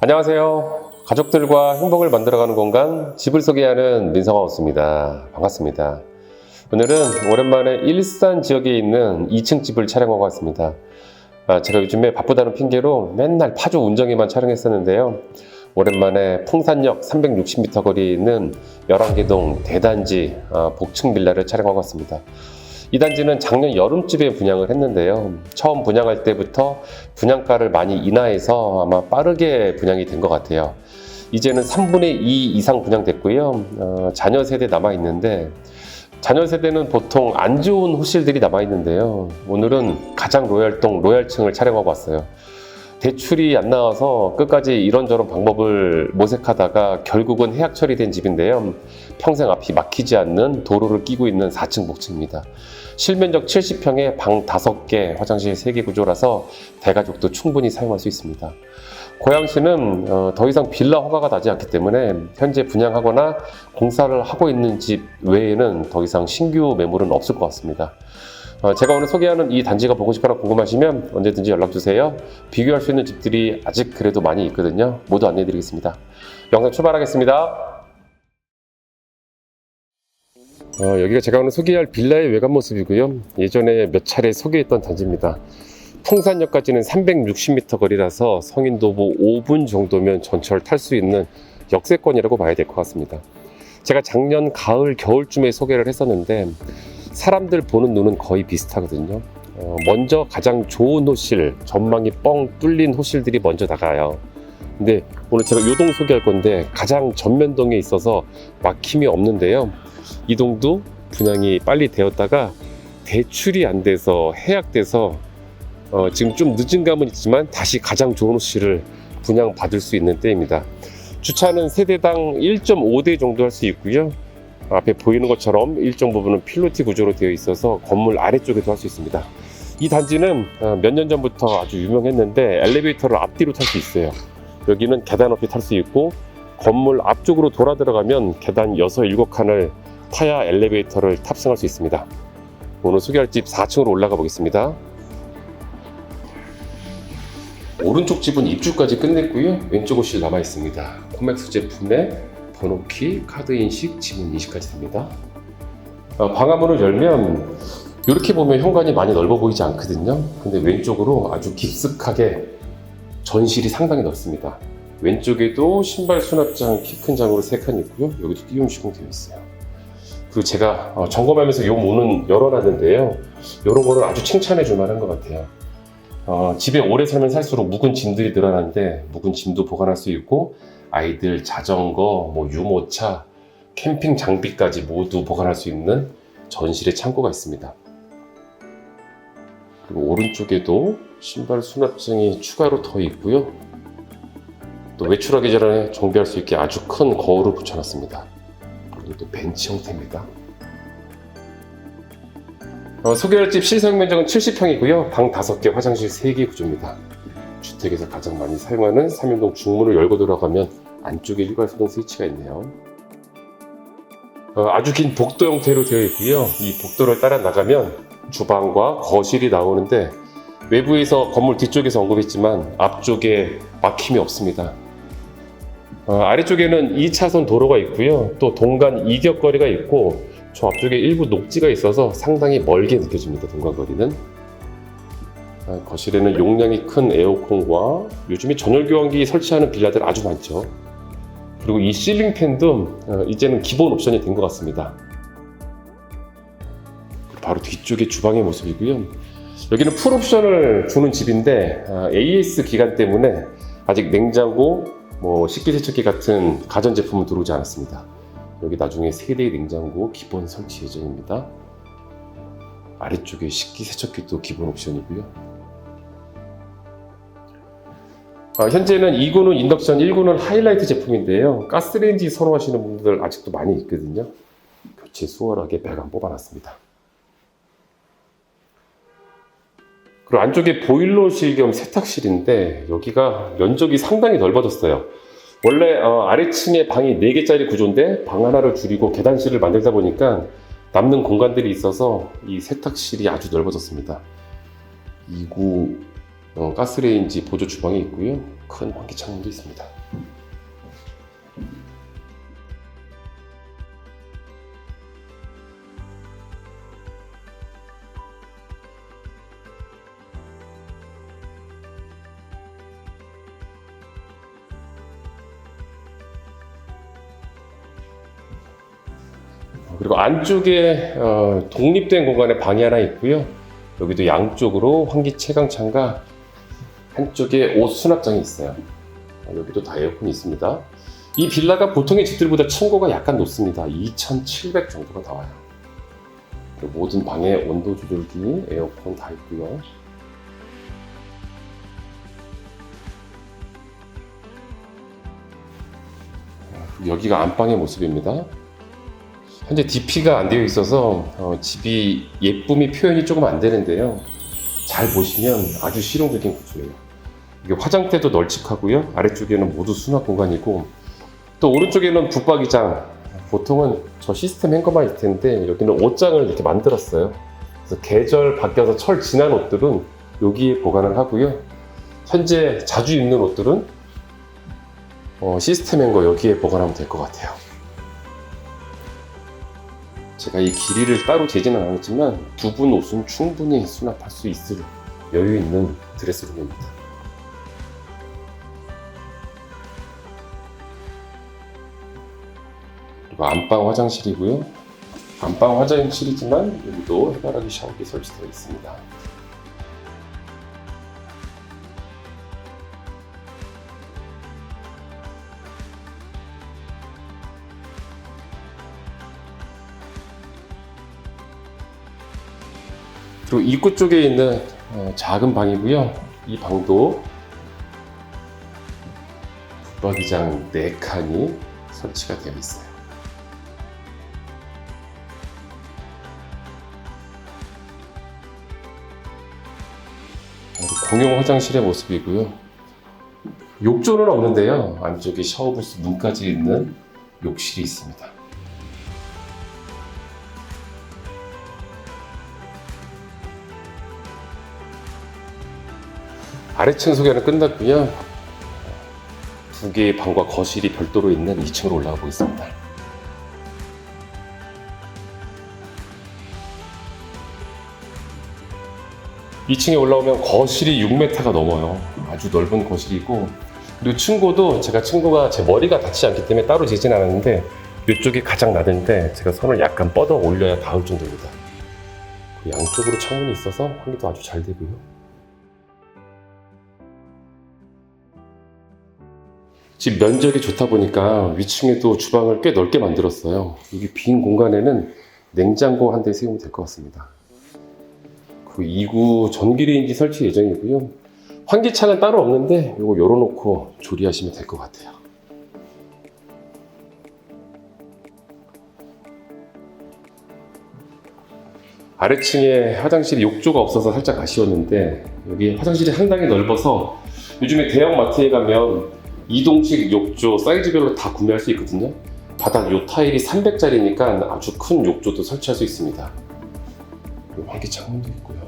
안녕하세요. 가족들과 행복을 만들어가는 공간 집을 소개하는 민성하우스입니다. 반갑습니다. 오늘은 오랜만에 일산 지역에 있는 2층 집을 촬영하고 왔습니다. 아, 제가 요즘에 바쁘다는 핑계로 맨날 파주 운정에만 촬영했었는데요. 오랜만에 풍산역 360m 거리에 있는 11개동 대단지 아, 복층 빌라를 촬영하고 왔습니다. 이 단지는 작년 여름쯤에 분양을 했는데요. 처음 분양할 때부터 분양가를 많이 인하해서 아마 빠르게 분양이 된 것 같아요. 이제는 3분의 2 이상 분양됐고요. 어, 자녀 세대 남아 있는데 자녀 세대는 보통 안 좋은 호실들이 남아 있는데요. 오늘은 가장 로얄동 로얄층을 촬영하고 왔어요. 대출이 안 나와서 끝까지 이런저런 방법을 모색하다가 결국은 해약 처리된 집인데요. 평생 앞이 막히지 않는 도로를 끼고 있는 4층 복층입니다. 실면적 70평에 방 5개, 화장실 3개 구조라서 대가족도 충분히 사용할 수 있습니다. 고양시는 어, 더 이상 빌라 허가가 나지 않기 때문에 현재 분양하거나 공사를 하고 있는 집 외에는 더 이상 신규 매물은 없을 것 같습니다. 어, 제가 오늘 소개하는 이 단지가 보고 싶거나 궁금하시면 언제든지 연락 주세요. 비교할 수 있는 집들이 아직 그래도 많이 있거든요. 모두 안내해 드리겠습니다. 영상 출발하겠습니다. 어, 여기가 제가 오늘 소개할 빌라의 외관 모습이고요. 예전에 몇 차례 소개했던 단지입니다. 풍산역까지는 360m 거리라서 성인도보 5분 정도면 전철 탈 수 있는 역세권이라고 봐야 될 것 같습니다. 제가 작년 가을 겨울쯤에 소개를 했었는데 사람들 보는 눈은 거의 비슷하거든요. 어, 먼저 가장 좋은 호실, 전망이 뻥 뚫린 호실들이 먼저 나가요. 근데 오늘 제가 요동 소개할 건데 가장 전면동에 있어서 막힘이 없는데요. 이 동도 분양이 빨리 되었다가 대출이 안 돼서 해약돼서 어, 지금 좀 늦은 감은 있지만 다시 가장 좋은 호실을 분양 받을 수 있는 때입니다. 주차는 세대당 1.5대 정도 할 수 있고요. 앞에 보이는 것처럼 일정 부분은 필로티 구조로 되어 있어서 건물 아래쪽에도 할 수 있습니다. 이 단지는 어, 몇년 전부터 아주 유명했는데 엘리베이터를 앞뒤로 탈 수 있어요. 여기는 계단 없이 탈 수 있고 건물 앞쪽으로 돌아 들어가면 계단 6, 7칸을 타야 엘리베이터를 탑승할 수 있습니다. 오늘 소개할 집 4층으로 올라가 보겠습니다. 오른쪽 집은 입주까지 끝냈고요. 왼쪽 호실 남아 있습니다. 코맥스 제품의 번호키, 카드 인식, 지문 인식까지 됩니다. 어, 방화문을 열면 이렇게 보면 현관이 많이 넓어 보이지 않거든요. 근데 왼쪽으로 아주 깊숙하게 전실이 상당히 넓습니다. 왼쪽에도 신발 수납장 키 큰 장으로 3칸 있고요. 여기도 띄움 시공되어 있어요. 그리고 제가 어, 점검하면서 요 문은 열어놨는데요. 이런 거는 아주 칭찬해 줄 만한 것 같아요. 어, 집에 오래 살면 살수록 묵은 짐들이 늘어나는데 묵은 짐도 보관할 수 있고 아이들 자전거, 뭐 유모차, 캠핑 장비까지 모두 보관할 수 있는 전실의 창고가 있습니다. 그리고 오른쪽에도 신발 수납장이 추가로 더 있고요. 또 외출하기 전에 정비할 수 있게 아주 큰 거울을 붙여놨습니다. 그리고 또 벤치 형태입니다. 어, 소개할 집 실사용 면적은 70평이고요. 방 5개, 화장실 3개 구조입니다. 주택에서 가장 많이 사용하는 3인동 중문을 열고 들어가면 안쪽에 일괄소등 스위치가 있네요. 어, 아주 긴 복도 형태로 되어 있고요. 이 복도를 따라 나가면 주방과 거실이 나오는데 외부에서 건물 뒤쪽에서 언급했지만 앞쪽에 막힘이 없습니다. 어, 아래쪽에는 2차선 도로가 있고요. 또 동간 이격거리가 있고 저 앞쪽에 일부 녹지가 있어서 상당히 멀게 느껴집니다. 동간거리는. 아, 거실에는 용량이 큰 에어컨과 요즘에 전열 교환기 설치하는 빌라들 아주 많죠. 그리고 이 실링 팬도 어, 이제는 기본 옵션이 된 것 같습니다. 바로 뒤쪽에 주방의 모습이고요. 여기는 풀 옵션을 주는 집인데 아, AS 기간 때문에 아직 냉장고, 뭐 식기세척기 같은 가전 제품은 들어오지 않았습니다. 여기 나중에 세대 냉장고 기본 설치 예정입니다. 아래쪽에 식기세척기도 기본 옵션이고요. 아, 현재는 2구는 인덕션, 1구는 하이라이트 제품인데요. 가스레인지 선호하시는 분들 아직도 많이 있거든요. 교체 수월하게 배관 뽑아놨습니다. 그리고 안쪽에 보일러실 겸 세탁실인데 여기가 면적이 상당히 넓어졌어요. 원래 어, 아래층에 방이 4개짜리 구조인데 방 하나를 줄이고 계단실을 만들다 보니까 남는 공간들이 있어서 이 세탁실이 아주 넓어졌습니다. 2구 어, 가스레인지 보조 주방이 있고요. 큰 환기 창문도 있습니다. 그리고 안쪽에 어, 독립된 공간에 방이 하나 있고요. 여기도 양쪽으로 환기 채광창과 한쪽에 옷 수납장이 있어요. 어, 여기도 다 에어컨이 있습니다. 이 빌라가 보통의 집들보다 층고가 약간 높습니다. 2,700 정도가 나와요. 그리고 모든 방에 온도 조절기, 에어컨 다 있고요. 여기가 안방의 모습입니다. 현재 DP가 안 되어 있어서 어, 집이 예쁨이 표현이 조금 안 되는데요. 잘 보시면 아주 실용적인 구조예요. 이게 화장대도 널찍하고요. 아래쪽에는 모두 수납 공간이고 또 오른쪽에는 붙박이장. 보통은 저 시스템 행거만 있을 텐데 여기는 옷장을 이렇게 만들었어요. 그래서 계절 바뀌어서 철 지난 옷들은 여기에 보관을 하고요. 현재 자주 입는 옷들은 어, 시스템 행거 여기에 보관하면 될 것 같아요. 제가 이 길이를 따로 재지는 않았지만 두 분 옷은 충분히 수납할 수 있을 여유 있는 드레스룸입니다. 그리고 안방 화장실이고요. 안방 화장실이지만 여기도 해바라기 샤워기 설치되어 있습니다. 그리고 입구 쪽에 있는 어, 작은 방이고요. 이 방도 붙박이장 4칸이 설치가 되어 있어요. 공용 화장실의 모습이고요. 욕조는 없는데요. 안쪽에 샤워부스 문까지 있는 욕실이 있습니다. 아래층 소개는 끝났고요. 두 개의 방과 거실이 별도로 있는 2층으로 올라가 보겠습니다. 2층에 올라오면 거실이 6m가 넘어요. 아주 넓은 거실이고 그리고 층고도 제가 층고가 제 머리가 닿지 않기 때문에 따로 재진 않았는데 이쪽이 가장 낮은데 제가 손을 약간 뻗어 올려야 닿을 정도입니다. 그 양쪽으로 창문이 있어서 환기도 아주 잘 되고요. 집 면적이 좋다 보니까 위층에도 주방을 꽤 넓게 만들었어요. 여기 빈 공간에는 냉장고 한 대 세우면 될 것 같습니다. 그 2구 전기레인지 설치 예정이고요. 환기창은 따로 없는데 이거 열어놓고 조리하시면 될 것 같아요. 아래층에 화장실이 욕조가 없어서 살짝 아쉬웠는데 여기 화장실이 상당히 넓어서 요즘에 대형 마트에 가면 이동식 욕조 사이즈별로 다 구매할 수 있거든요. 바닥 요 타일이 300짜리니까 아주 큰 욕조도 설치할 수 있습니다. 그리고 환기 창 문도 있고요.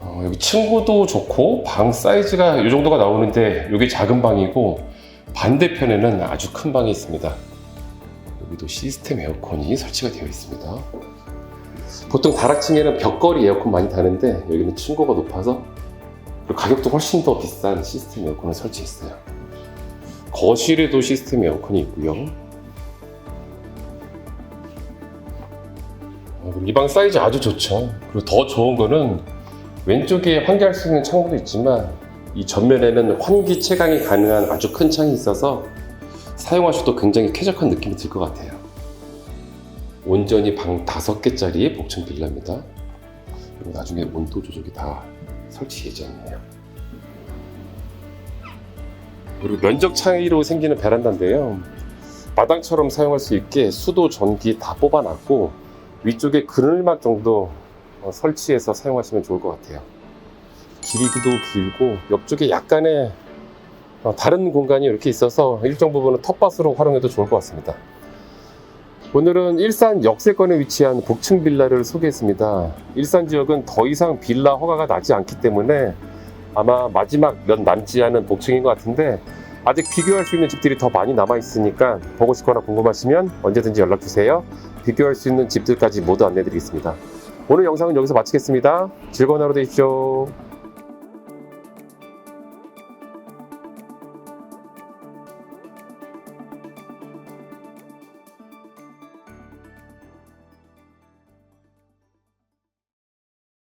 어, 여기 층고도 좋고 방 사이즈가 이 정도가 나오는데 여기 작은 방이고 반대편에는 아주 큰 방이 있습니다. 여기도 시스템 에어컨이 설치가 되어 있습니다. 보통 다락층에는 벽걸이 에어컨 많이 다는데 여기는 층고가 높아서 그리고 가격도 훨씬 더 비싼 시스템 에어컨을 설치했어요. 거실에도 시스템 에어컨이 있고요. 이 방 사이즈 아주 좋죠. 그리고 더 좋은 거는 왼쪽에 환기할 수 있는 창문도 있지만 이 전면에는 환기 채광이 가능한 아주 큰 창이 있어서 사용하셔도 굉장히 쾌적한 느낌이 들 것 같아요. 온전히 방 5개짜리 복층 빌라입니다. 그리고 나중에 온도 조절이 다 설치 예정이에요. 그리고 면적 차이로 생기는 베란다인데요. 마당처럼 사용할 수 있게 수도, 전기 다 뽑아놨고 위쪽에 그늘막 정도 어, 설치해서 사용하시면 좋을 것 같아요. 길이도 길고 옆쪽에 약간의 어, 다른 공간이 이렇게 있어서 일정 부분은 텃밭으로 활용해도 좋을 것 같습니다. 오늘은 일산 역세권에 위치한 복층 빌라를 소개했습니다. 일산 지역은 더 이상 빌라 허가가 나지 않기 때문에 아마 마지막 몇 남지 않은 복층인 것 같은데 아직 비교할 수 있는 집들이 더 많이 남아 있으니까 보고 싶거나 궁금하시면 언제든지 연락 주세요. 비교할 수 있는 집들까지 모두 안내드리겠습니다. 오늘 영상은 여기서 마치겠습니다. 즐거운 하루 되십시오.